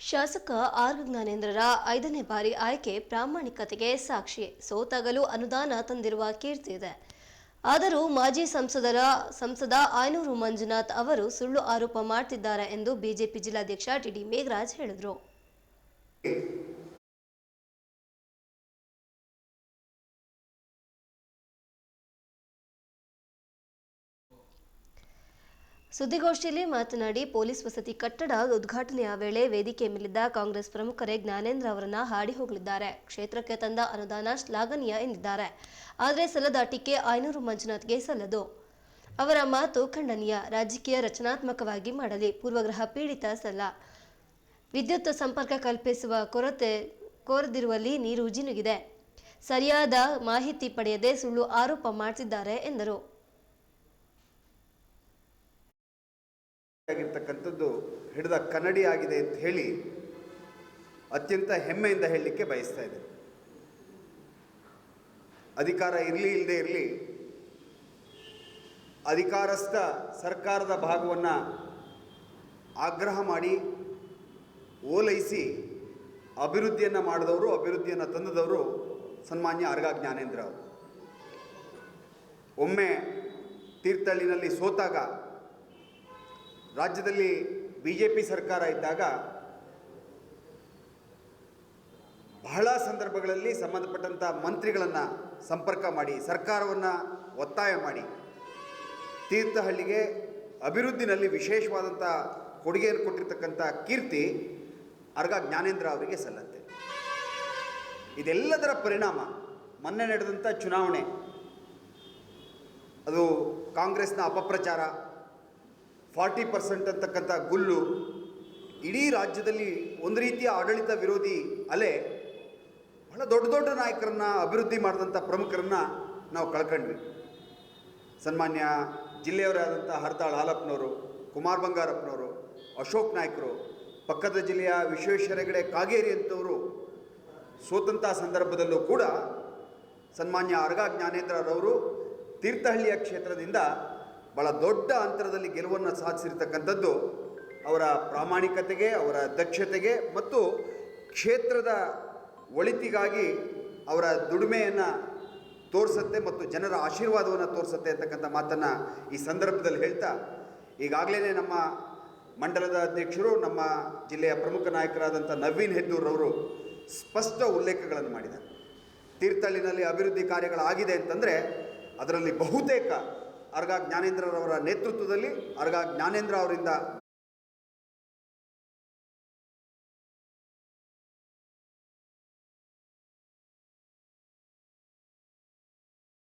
ಶಾಸಕ ಆರ್ ಜ್ಞಾನೇಂದ್ರರ ಐದನೇ ಬಾರಿ ಆಯ್ಕೆ ಪ್ರಾಮಾಣಿಕತೆಗೆ ಸಾಕ್ಷಿ. ಸೋತಾಗಲೂ ಅನುದಾನ ತಂದಿರುವ ಕೀರ್ತಿ ಇದೆ. ಆದರೂ ಮಾಜಿ ಸಂಸದರ, ಸಂಸದ ಆಯನೂರು ಮಂಜುನಾಥ್ ಅವರು ಸುಳ್ಳು ಆರೋಪ ಮಾಡ್ತಿದ್ದಾರೆ ಎಂದು ಬಿಜೆಪಿ ಜಿಲ್ಲಾಧ್ಯಕ್ಷ ಟಿಡಿ ಮೇಘರಾಜ್ ಹೇಳಿದರು. ಸುದ್ದಿಗೋಷ್ಠಿಯಲ್ಲಿ ಮಾತನಾಡಿ ಪೊಲೀಸ್ ವಸತಿ ಕಟ್ಟಡ ಉದ್ಘಾಟನೆಯ ವೇಳೆ ವೇದಿಕೆ ಮೇಲಿದ್ದ ಕಾಂಗ್ರೆಸ್ ಪ್ರಮುಖರೇ ಜ್ಞಾನೇಂದ್ರ ಅವರನ್ನ ಹಾಡಿ ಹೋಗಲಿದ್ದಾರೆ ಕ್ಷೇತ್ರಕ್ಕೆ ತಂದ ಅನುದಾನ ಶ್ಲಾಘನೀಯ ಎಂದಿದ್ದಾರೆ. ಆದರೆ ಸಲ್ಲದ ಟೀಕೆ ಐನೂರು ಮಂಜುನಾಥ್ಗೆ ಸಲ್ಲದು. ಅವರ ಮಾತು ಖಂಡನೀಯ. ರಾಜಕೀಯ ರಚನಾತ್ಮಕವಾಗಿ ಮಾಡಲಿ. ಪೂರ್ವಗ್ರಹ ಪೀಡಿತ ಸಲ್ಲ. ವಿದ್ಯುತ್ ಸಂಪರ್ಕ ಕಲ್ಪಿಸುವ ಕೊರತೆ ಕೋರದಿರುವಲ್ಲಿ ನೀರು ಜಿನುಗಿದೆ ಸರಿಯಾದ ಮಾಹಿತಿ ಪಡೆಯದೆ ಸುಳ್ಳು ಆರೋಪ ಮಾಡ್ತಿದ್ದಾರೆ ಎಂದರು. ಆಗಿರ್ತಕ್ಕಂಥದ್ದು ಹಿಡಿದ ಕನ್ನಡಿ ಆಗಿದೆ ಅಂತ ಹೇಳಿ ಅತ್ಯಂತ ಹೆಮ್ಮೆಯಿಂದ ಹೇಳಲಿಕ್ಕೆ ಬಯಸ್ತಾ ಇದೆ. ಅಧಿಕಾರ ಇರಲಿ ಇಲ್ಲದೆ ಇರಲಿ, ಅಧಿಕಾರಸ್ಥ ಸರ್ಕಾರದ ಭಾಗವನ್ನು ಆಗ್ರಹ ಮಾಡಿ, ಓಲೈಸಿ ಅಭಿವೃದ್ಧಿಯನ್ನು ಮಾಡಿದವರು, ಅಭಿವೃದ್ಧಿಯನ್ನು ತಂದದವರು ಸನ್ಮಾನ್ಯ ಅರ್ಗ ಜ್ಞಾನೇಂದ್ರ ಅವರು. ಒಮ್ಮೆ ತೀರ್ಥಹಳ್ಳಿನಲ್ಲಿ ಸೋತಾಗ ರಾಜ್ಯದಲ್ಲಿ ಬಿ ಜೆ ಪಿ ಸರ್ಕಾರ ಇದ್ದಾಗ ಬಹಳ ಸಂದರ್ಭಗಳಲ್ಲಿ ಸಂಬಂಧಪಟ್ಟಂಥ ಮಂತ್ರಿಗಳನ್ನು ಸಂಪರ್ಕ ಮಾಡಿ, ಸರ್ಕಾರವನ್ನು ಒತ್ತಾಯ ಮಾಡಿ. ತೀರ್ಥಹಳ್ಳಿಗೆ ಅಭಿವೃದ್ಧಿನಲ್ಲಿ ವಿಶೇಷವಾದಂಥ ಕೊಡುಗೆಯನ್ನು ಕೊಟ್ಟಿರ್ತಕ್ಕಂಥ ಕೀರ್ತಿ ಅರ್ಗ ಜ್ಞಾನೇಂದ್ರ ಅವರಿಗೆ ಸಲ್ಲತ್ತೆ. ಇದೆಲ್ಲದರ ಪರಿಣಾಮ ಮೊನ್ನೆ ನಡೆದಂಥ ಚುನಾವಣೆ. ಅದು ಕಾಂಗ್ರೆಸ್ನ ಅಪಪ್ರಚಾರ ಫಾರ್ಟಿ ಪರ್ಸೆಂಟ್ ಅಂತಕ್ಕಂಥ ಗುಲ್ಲು ಇಡೀ ರಾಜ್ಯದಲ್ಲಿ ಒಂದು ರೀತಿಯ ಆಡಳಿತ ವಿರೋಧಿ ಅಲೆ, ಬಹಳ ದೊಡ್ಡ ದೊಡ್ಡ ನಾಯಕರನ್ನ ಅಭಿವೃದ್ಧಿ ಮಾಡಿದಂಥ ಪ್ರಮುಖರನ್ನು ನಾವು ಕಳ್ಕೊಂಡ್ವಿ. ಸನ್ಮಾನ್ಯ ಜಿಲ್ಲೆಯವರಾದಂಥ ಹರ್ತಾಳ್ ಹಾಲಪ್ಪನವರು ಕುಮಾರ್ ಬಂಗಾರಪ್ಪನವರು, ಅಶೋಕ್ ನಾಯ್ಕರು, ಪಕ್ಕದ ಜಿಲ್ಲೆಯ ವಿಶ್ವೇಶ್ವರ ಹೆಗಡೆ ಕಾಗೇರಿ ಅಂತವರು ಸ್ವತಂತ್ರ ಸಂದರ್ಭದಲ್ಲೂ ಕೂಡ ಸನ್ಮಾನ್ಯ ಅರ್ಗ ಜ್ಞಾನೇಂದ್ರರವರು ತೀರ್ಥಹಳ್ಳಿಯ ಕ್ಷೇತ್ರದಿಂದ ಬಹಳ ದೊಡ್ಡ ಅಂತರದಲ್ಲಿ ಗೆಲುವನ್ನು ಸಾಧಿಸಿರ್ತಕ್ಕಂಥದ್ದು ಅವರ ಪ್ರಾಮಾಣಿಕತೆಗೆ, ಅವರ ದಕ್ಷತೆಗೆ ಮತ್ತು ಕ್ಷೇತ್ರದ ಒಳಿತಿಗಾಗಿ ಅವರ ದುಡಿಮೆಯನ್ನು ತೋರಿಸುತ್ತೆ ಮತ್ತು ಜನರ ಆಶೀರ್ವಾದವನ್ನು ತೋರಿಸುತ್ತೆ ಅಂತಕ್ಕಂಥ ಮಾತನ್ನು ಈ ಸಂದರ್ಭದಲ್ಲಿ ಹೇಳ್ತಾ ಈಗಾಗಲೇ ನಮ್ಮ ಮಂಡಲದ ಅಧ್ಯಕ್ಷರು, ನಮ್ಮ ಜಿಲ್ಲೆಯ ಪ್ರಮುಖ ನಾಯಕರಾದಂಥ ನವೀನ್ ಹೆದ್ದೂರವರು ಸ್ಪಷ್ಟ ಉಲ್ಲೇಖಗಳನ್ನು ಮಾಡಿದ್ದಾರೆ. ತೀರ್ಥಹಳ್ಳಿನಲ್ಲಿ ಅಭಿವೃದ್ಧಿ ಕಾರ್ಯಗಳಾಗಿದೆ ಅಂತಂದರೆ ಅದರಲ್ಲಿ ಬಹುತೇಕ ಅರ್ಗ ಜ್ಞಾನೇಂದ್ರರವರ ನೇತೃತ್ವದಲ್ಲಿ ಅರ್ಗ ಜ್ಞಾನೇಂದ್ರ ಅವರಿಂದ